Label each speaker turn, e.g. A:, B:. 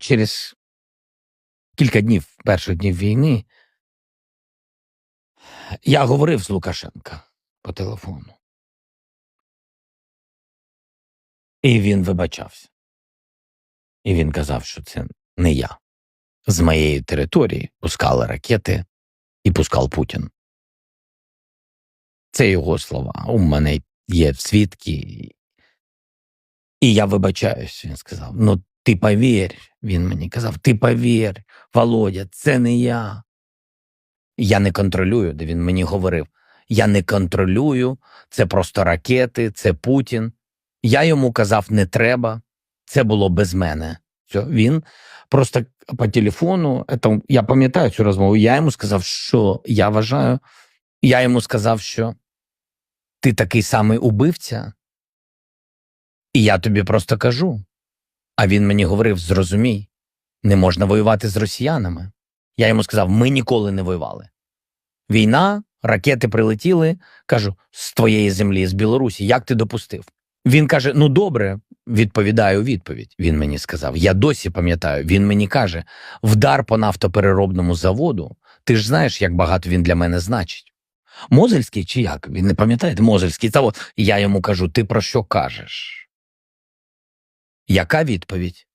A: через кілька днів, перших днів війни, я говорив з Лукашенка по телефону. І він вибачався. І він казав, що це не я. З моєї території пускали ракети і пускав Путін. Це його слова. У мене є свідки. І я вибачаюсь, він сказав. Ну, ти повір, він мені казав, ти повір, Володя, це не я. Я не контролюю, де він мені говорив. Я не контролюю, це просто ракети, це Путін. Я йому казав, не треба, це було без мене. Все, він просто по телефону, это, я пам'ятаю цю розмову, я йому сказав, що я вважаю, я йому сказав, що ти такий самий убивця, і я тобі просто кажу. А він мені говорив: зрозумій, не можна воювати з росіянами. Я йому сказав: ми ніколи не воювали. Війна, ракети прилетіли. Кажу, з твоєї землі, з Білорусі, як ти допустив? Він каже: Ну добре, відповідаю відповідь. Він мені сказав. Я досі пам'ятаю. Він мені каже: вдар по нафтопереробному заводу. Ти ж знаєш, як багато він для мене значить. Мозельський чи як? Він не пам'ятаєте? Мозельський завод. Я йому кажу: ти про що кажеш? Яка відповідь?